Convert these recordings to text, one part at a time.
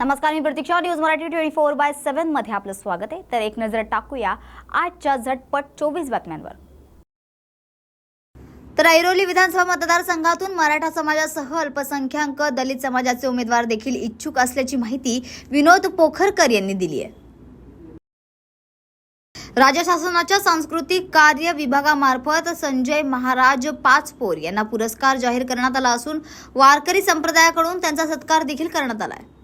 नमस्कार मी Pratiksha. News Marathi twenty four by सेव्हनमध्ये आपलं स्वागत आहे. तर एक नजर टाकूया आजच्या झटपट चोवीस बातम्यांवर. तर ऐरोली विधानसभा मतदारसंघातून मराठा समाजासह अल्पसंख्याक दलित समाजाचे उमेदवार देखील इच्छुक असल्याची माहिती विनोद पोखरकर यांनी दिली आहे. राज्य शासनाच्या सांस्कृतिक कार्य विभागामार्फत संजय महाराज पाचपोर यांना पुरस्कार जाहीर करण्यात आला असून वारकरी संप्रदायाकडून त्यांचा सत्कार देखील करण्यात आला आहे.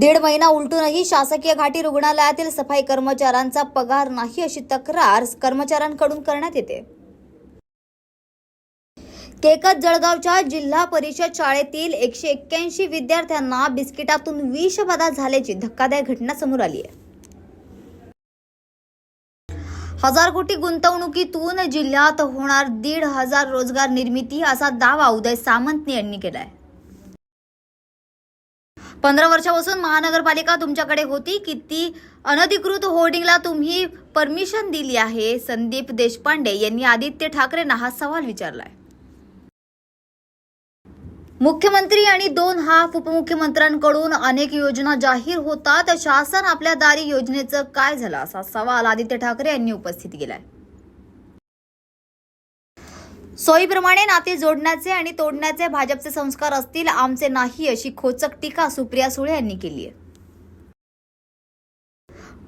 दीड महिना उलटूनही शासकीय घाटी रुग्णालयातील सफाई कर्मचाऱ्यांचा पगार नाही अशी तक्रार कर्मचाऱ्यांकडून करण्यात येते. केकत जळगावच्या जिल्हा परिषद शाळेतील एकशे एक्क्याऐंशी विद्यार्थ्यांना बिस्किटातून विषबाधा झाल्याची धक्कादायक घटना समोर आली आहे. हजार कोटी गुंतवणुकीतून जिल्ह्यात होणार दीड हजार रोजगार निर्मिती असा दावा उदय सामंत यांनी केलाय. पंधरा वर्षापासून महानगरपालिका तुमच्याकडे होती. किती अनधिकृत होर्डिंगला तुम्ही परमिशन दिली आहे? संदीप देशपांडे यांनी आदित्य ठाकरेंना हा सवाल विचारलाय. मुख्यमंत्री आणि दोन हाफ उपमुख्यमंत्र्यांकडून अनेक योजना जाहीर होतात. शासन आपल्या दारी योजनेचं काय झालं? असा सवाल आदित्य ठाकरे यांनी उपस्थित केलाय. सोयीप्रमाणे नाते जोडण्याचे आणि तोडण्याचे भाजपचे संस्कार असतील आमचे नाही अशी खोचक टीका सुप्रिया सुळे यांनी केली आहे.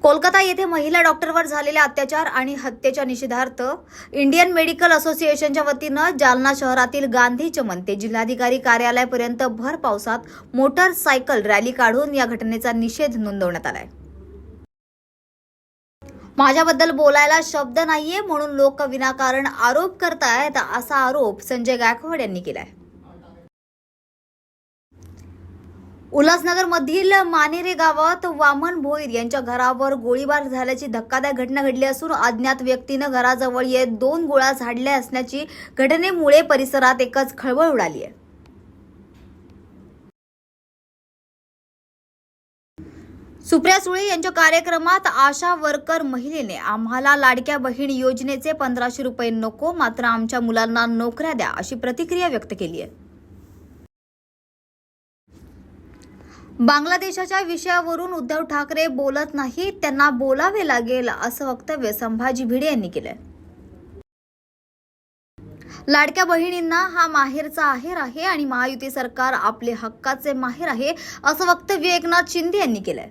कोलकाता येथे महिला डॉक्टरवर झालेल्या अत्याचार आणि हत्येच्या निषेधार्थ इंडियन मेडिकल असोसिएशनच्या वतीनं जालना शहरातील गांधी चमन ते जिल्हाधिकारी कार्यालयापर्यंत भर पावसात मोटारसायकल रॅली काढून या घटनेचा निषेध नोंदवण्यात आलाय. माझ्याबद्दल बोलायला शब्द नाहीये म्हणून लोक विनाकारण आरोप करतायत असा आरोप संजय गायकवाड यांनी केलाय. उल्हासनगरमधील मानेरे गावात वामन भोईर यांच्या घरावर गोळीबार झाल्याची धक्कादायक घटना घडली असून अज्ञात व्यक्तीनं घराजवळ येत दोन गोळ्या झाडल्या असण्याची घटनेमुळे परिसरात एकच खळबळ उडाली आहे. सुप्रिया सुळे यांच्या कार्यक्रमात आशा वर्कर महिलेने आम्हाला लाडक्या बहीण योजनेचे पंधराशे रुपये नको मात्र आमच्या मुलांना नोकऱ्या द्या अशी प्रतिक्रिया व्यक्त केली आहे. बांगलादेशाच्या विषयावरून उद्धव ठाकरे बोलत नाहीत त्यांना बोलावे लागेल असं वक्तव्य संभाजी भिडे यांनी केलंय. लाडक्या बहिणींना हा माहेरचा आहेर आहे आणि महायुती सरकार आपले हक्काचे माहेर आहे असं वक्तव्य एकनाथ शिंदे यांनी केलंय.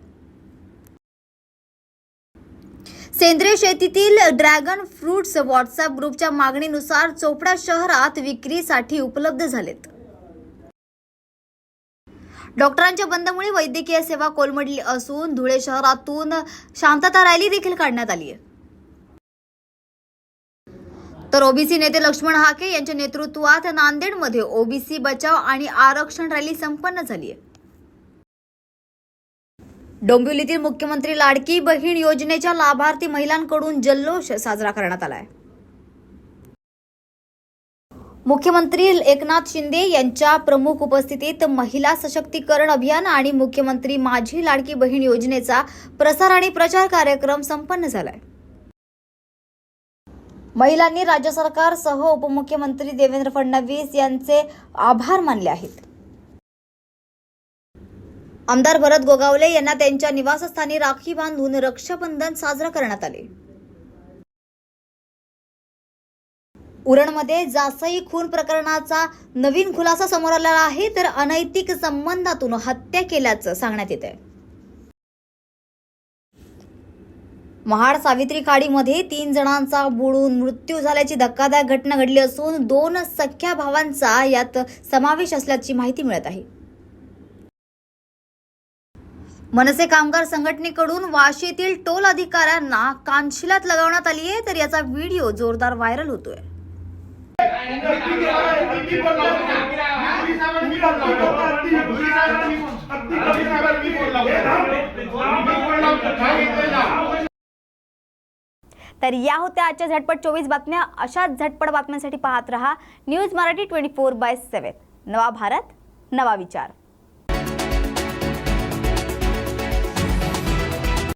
सेंद्रिय शेतीतील ड्रॅगन फ्रूट्स व्हॉट्सअप ग्रुपच्या मागणीनुसार चोपडा शहरात विक्रीसाठी उपलब्ध झालेत. डॉक्टरांच्या बंदमुळे वैद्यकीय सेवा कोलमडली असून धुळे शहरातून शांतता रॅली देखील काढण्यात आली आहे. तर ओबीसी नेते लक्ष्मण हाके यांच्या नेतृत्वात नांदेडमध्ये ओबीसी बचाव आणि आरक्षण रॅली संपन्न झाली आहे. डोंबिवलीतील मुख्यमंत्री लाडकी बहीण योजनेच्या लाभार्थी महिलांकडून जल्लोष साजरा करण्यात आलाय. मुख्यमंत्री एकनाथ शिंदे यांच्या प्रमुख उपस्थितीत महिला सशक्तीकरण अभियान आणि मुख्यमंत्री माझी लाडकी बहीण योजनेचा प्रसार आणि प्रचार कार्यक्रम संपन्न झालाय. महिलांनी राज्य सरकारसह उपमुख्यमंत्री देवेंद्र फडणवीस यांचे आभार मानले आहेत. आमदार भरत गोगावले यांना त्यांच्या निवासस्थानी राखी बांधून रक्षाबंधन साजरा करण्यात आले. उरणमध्ये जासई खून प्रकरणाचा नवीन खुलासा समोर आलेला आहे तर अनैतिक संबंधातून हत्या केल्याचं सांगण्यात येत आहे महाड सावित्री खाडीमध्ये तीन जणांचा बुडून मृत्यू झाल्याची धक्कादायक घटना घडली असून दोन सख्या भावांचा यात समावेश असल्याची माहिती मिळत आहे. मनसे कामगार संघटनेकडून वाशीतील टोल अधिकाऱ्यांना कानशिलात लगावण्यात आली आहे तर याचा व्हिडिओ जोरदार व्हायरल होतोय. तर या होत्या आजच्या झटपट चोवीस बातम्या. अशाच झटपट बातम्यांसाठी पाहत रहा news Marathi twenty four by seven. नवा भारत नवा विचार.